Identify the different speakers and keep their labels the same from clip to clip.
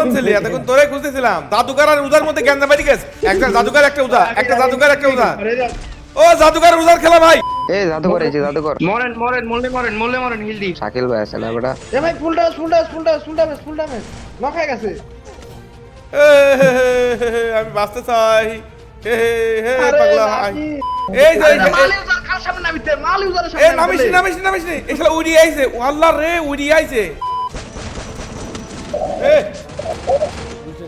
Speaker 1: কোন ছেলে এতক্ষণ তোরে খুঁজতেছিলাম। জাদুকার আর উদার মধ্যে জ্ঞান বাড়ি গেছে। একটা জাদুকার একটা উদা একটা জাদুকার একটা উদা ও জাদুকার উদার খেলা ভাই।
Speaker 2: এই জাদুঘর এই যে জাদুঘর
Speaker 3: মরেন মরেন মরলে মরেন মরলে মরেন হিল দি।
Speaker 2: শাকিল ভাই আছে না বেটা?
Speaker 4: এ ভাই full damage full damage full damage full damage full damage knock হয়ে গেছে।
Speaker 1: এ, হে, হে, হে, হে, আমি বাঁচতে চাই। হে হে পাগলা? এই যে এ নামিস নামিস নামিস। শালা উড়ি আইছে। আল্লাহ রে উড়ি আইছে। এ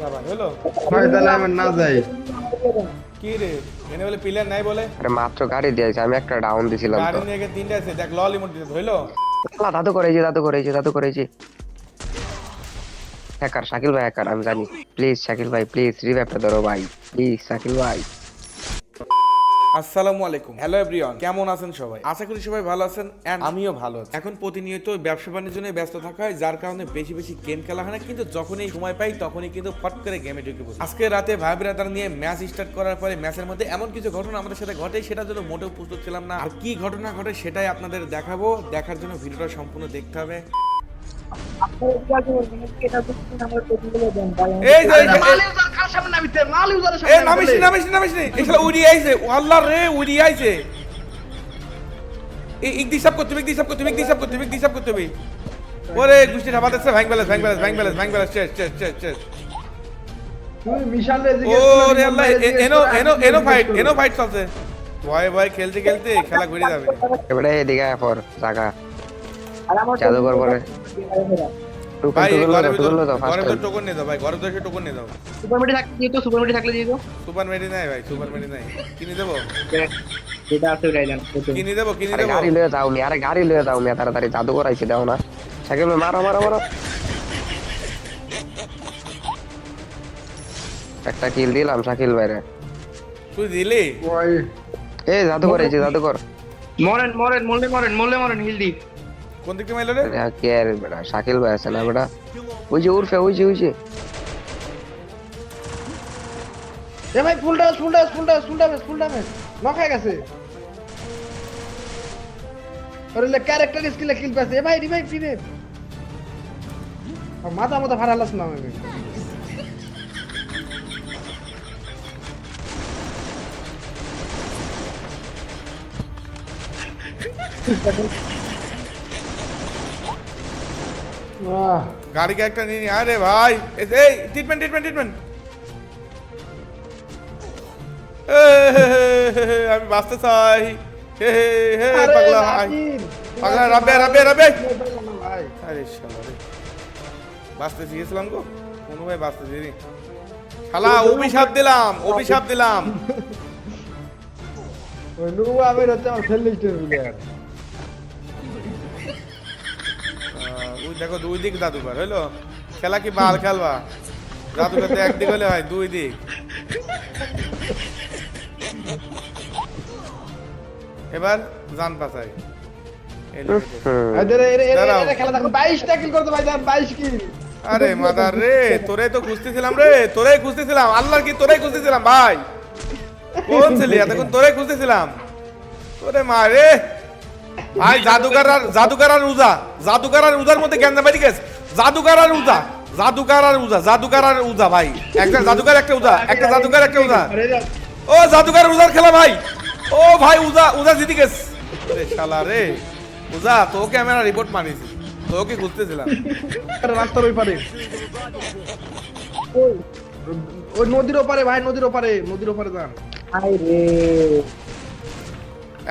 Speaker 1: বুঝতে হলো?
Speaker 4: ভাই তাহলে না যাই।
Speaker 1: কি রে? এনে বলে প্লেয়ার নাই বলে?
Speaker 2: আরে মাত্র গাড়ি দিয়েছে আমি একটা ডাউন দিছিলাম
Speaker 1: গাড়ি নিয়ে গিয়ে তিনটা আছে দেখ লল ইমোট হইল?
Speaker 2: এই যে হ্যাকার শাকিল ভাই হ্যাকার আমি জানি। প্লিজ শাকিল ভাই প্লিজ রিভাইভটা ধরো ভাই। প্লিজ শাকিল ভাই।
Speaker 1: আসসালামু আলাইকুম। হ্যালো এভরিওয়ান কেমন আছেন সবাই? আশা করি সবাই ভালো আছেন এন্ড আমিও ভালো আছি। এখন প্রতিনিয়ত ব্যবসা বাণিজ্য নিয়ে ব্যস্ত থাকা হয় যার কারণে বেশি বেশি গেম খেলা হয় না কিন্তু যখনই সময় পাই তখনই কিন্তু ফট করে গেমে ঢুকে পড়ি। আজকে রাতে ভাই ব্রাদার নিয়ে ম্যাচ স্টার্ট করার পরে ম্যাচের মধ্যে এমন কিছু ঘটনা আমাদের সাথে ঘটে সেটার জন্য মোটেও প্রস্তুত ছিলাম না। আর কি ঘটনা ঘটে সেটাই আপনাদের দেখাবো। দেখার জন্য ভিডিওটা সম্পূর্ণ দেখতে হবে। এই
Speaker 4: সামনে নামিতে মাল ইউজারের
Speaker 1: এ নামিস নি, নামিস নি, নামিস নি। এ শালা উড়ি আইছে। ও আল্লাহ রে উড়ি আইছে। এই ইক দিশাব করতে ইক দিশাব করতে ইক দিশাব করতে ইক দিশাব করতে ওরে গুষ্টি ঢাবা দিচ্ছে ভ্যাং ব্যালেন্স ভ্যাং ব্যালেন্স ভ্যাং ব্যালেন্স ভ্যাং ব্যালেন্স শেষ শেষ শেষ শেষ।
Speaker 4: তুমি মিশাল রে জিজ্ঞেস করো,
Speaker 1: আল্লাহ
Speaker 4: মিশাল রে
Speaker 1: এ-
Speaker 4: জিজ্ঞেস
Speaker 1: এনো এনো এনো ফাইট। এনো ফাইট চলছে। ভয় ভয় খেলতে খেলতে খেলা ঘুরে যাবে।
Speaker 2: এবারে এদিকে পর জাগা। জাদুঘর পরে।
Speaker 1: ভাই
Speaker 2: টুকুন
Speaker 1: ভিতর
Speaker 2: টুকুন লো তো
Speaker 1: ঘরের ভিতর টোকন নিয়ে দাও ভাই ঘরের ভিতর টোকন নিয়ে দাও
Speaker 3: সুপার মেডি থাকলে দিয়ে তো সুপার মেডি থাকলে দিয়ে তো
Speaker 1: সুপার মেডি নাই ভাই সুপার মেডি নাই। কিনে দেবো?
Speaker 3: যেটা আছে ওটাই
Speaker 1: কিনে দেবো কিনে দেবো?
Speaker 2: গাড়ি লয়ে যাও মি আরে গাড়ি লয়ে যাও মি তাড়াতাড়ি জাদুঘর আইছে দাও না। শাকিল মারো মারো মারো। একটা কিল দিলাম শাকিল ভাইরে।
Speaker 1: তুই দিলি?
Speaker 4: ওই।
Speaker 2: এই জাদুঘর এই যে জাদুঘর
Speaker 3: মরেন মরেন মরলে মরেন মরলে মরেন হিল দি।
Speaker 1: কোন দিকে মাইলো রে?
Speaker 2: আরে কে আর বেটা? শাকিল ভাই আছে না বেটা? ওই যে উর্ফে ওই যে ওই যে।
Speaker 4: এ ভাই full damage full damage full damage full damage full damage knock হয়ে গেছে। আরে লে ক্যারেক্টার স্কিলে কিল পাচ্ছে এ ভাই রিভাইভ রিভাইভ মাথা মাথা ভাড়া লাস না আমি আহ
Speaker 1: গাড়িকে একটা নিয়ে আরে ভাই এই ট্রিটমেন্ট ট্রিটমেন্ট ট্রিটমেন্ট আমি বাঁচতে চাই। হে হে হে পাগলা ভাই। পাগলা রাবে রাবে রাবে আরে শালা রে। বাঁচতে শিখেছিলাম গো। কোনো ভাই বাঁচতে দিনি শালা অভিশাপ দিলাম অভিশাপ দিলাম।
Speaker 4: ওই নুরু আমির হচ্ছে আমার ফেলিস্টের প্লেয়ার
Speaker 1: দেখো দুই দিক জাদুঘর হইল? খেলা কি বাল খেলবা? জাদুঘর তো একদিক হলে হয় দুই দিক। এবার জান পাচাই এই লোকে দেখ।
Speaker 2: হুম
Speaker 4: এদের এর এর
Speaker 1: দাঁড়াও।
Speaker 4: এর খেলা দেখো 22 টা কিল করতে ভাই যান 22 কিল
Speaker 1: আরে মাদার রে তোরে তো খুঁজতেছিলাম রে তোরে খুঁজতেছিলাম। আল্লাহর কি তোরে খুঁজতেছিলাম ভাই। কোন ছেলে এতক্ষণ তোরে খুঁজতেছিলাম। তোরে মা রে। ভাই জাদুকার আর জাদুকার আর উজা। জাদুকার আর উজার মধ্যে জ্ঞান বাড়ি গেছে জাদুকার আর উজা। জাদুকার আর উজা জাদুকার আর উজা ভাই। একটা জাদুকার একটা উজা একটা জাদুকার একটা উজা। ও জাদুকার উজার খেলা ভাই। ও ভাই উজা উজা জিতে গেছে রে শালা রে। উজা তো ক্যামেরা রিপোর্ট মারিছি। তোকে খুঁজতেছিলাম।
Speaker 4: আরে রাস্তার ওই পারে। ওই নদীর ওপারে ভাই নদীর ওপারে নদীর ওপারে যান।
Speaker 3: আই রে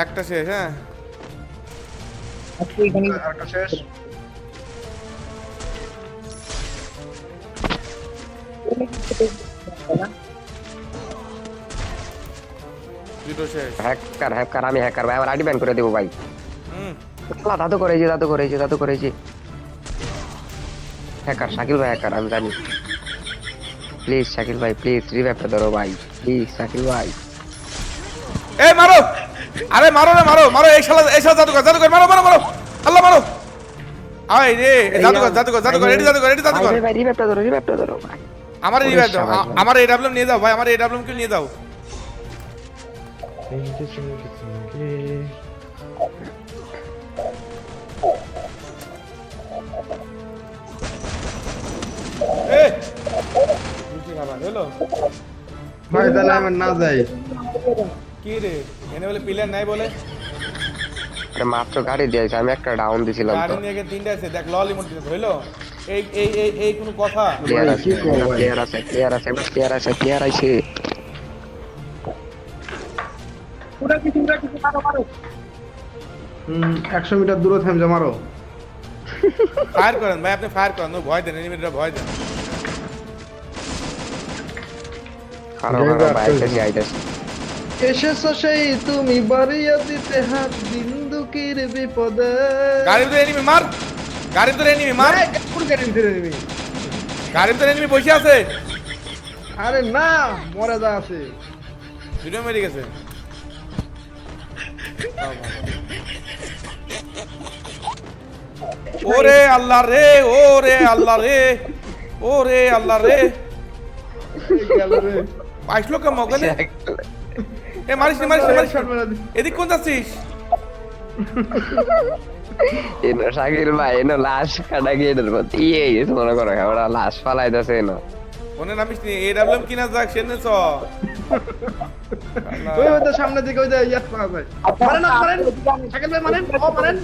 Speaker 1: একটা শেষ হ্যাঁ।
Speaker 4: আরেকটা শেষ।
Speaker 1: দুটো শেষ।
Speaker 2: হ্যাকার হ্যাকার আমি হ্যাকার ভাই আমার আইডি ব্যান করে দেবো ভাই।
Speaker 1: হুম।
Speaker 2: আল্লাহ দাদু করেছি দাদু করেছি দাদু করেছি। হ্যাকার শাকিল ভাই হ্যাকার আমি জানি। প্লিজ শাকিল ভাই প্লিজ রিভাইভটা ধরো ভাই। প্লিজ শাকিল ভাই।
Speaker 1: এ মারো! আরে মারো না মারো মারো এই শালা এই শালা জাদুকর জাদুকর মারো মারো মারো আল্লাহ মারো। আয় রে এ জাদুকর জাদুকর জাদুকর এডি জাদুকর এডি জাদুকর
Speaker 2: ভাই রিভাইভটা ধরো রিভাইভটা ধরো
Speaker 1: আমার রিভাইভ দাও আমার এই ডাবলম নিয়ে দাও ভাই আমার এই ডাবলম কে নিয়ে দাও এ! ভাই হলো
Speaker 4: ভাই তাহলে আমার না যাই।
Speaker 1: কি রে? এনে বলে প্লেয়ার নাই বলে?
Speaker 2: আরে মাত্র গাড়ি দিয়েছে আমি একটা ডাউন দিছিলাম
Speaker 1: গাড়ি নিয়ে গিয়ে তিনটা আছে দেখ লল ইমোট দিতে হইল এই এই এই এই কোনো কথা?
Speaker 2: প্লেয়ার আছে
Speaker 4: কি?
Speaker 2: প্লেয়ার আছে প্লেয়ার আছে প্লেয়ার আছে প্লেয়ার আছে
Speaker 3: পুরা কিছু পুরা কিছু মারো মারো।
Speaker 4: হুম একশো মিটার দূরে থামছে মারো।
Speaker 1: ফায়ার করেন ভাই আপনি ফায়ার করেন ভয় দেন এনিমিটা ভয় দেন।
Speaker 4: বাপ,
Speaker 2: বাইতেছি
Speaker 4: জয়।
Speaker 2: আইতেছি।
Speaker 4: এসেছ সেই তুমি বাড়িয়া দিতে হাত বিন্দুকির বিপদে।
Speaker 1: গাড়ির ভিতরে এনিমি মার! গাড়ির ভিতরে এনিমি মার!
Speaker 4: কোন গাড়ি ভিতরে নিবি?
Speaker 1: গাড়ির ভিতরে এনিমি বসে আছে।
Speaker 4: আরে না মরে যা আছে।
Speaker 1: ভিডিও মেরে গেছে। ওরে আল্লাহ রে ওরে আল্লাহ রে ওরে আল্লাহ রে।
Speaker 4: গেল রে।
Speaker 1: পাইছিল কেমন ওখানে এ মারিস নি মারিস মারিস এদিক কোন যাচ্ছিস?
Speaker 2: এনো শাকির ভাই এনো লাশ কাটা এদের মধ্যে ইয়ে গেছে মনে করো ওরা লাশ ফালাইতেছে এনো।
Speaker 1: মনে নামিস নি এ ডাবলাম কিনা যাক সেনে চ
Speaker 4: ওই ওই তো সামনের দিকে ওই যে ইয়াত পাওয়া যায়। মারেন মারেন শাকিল ভাই মারেন। ও মারেন।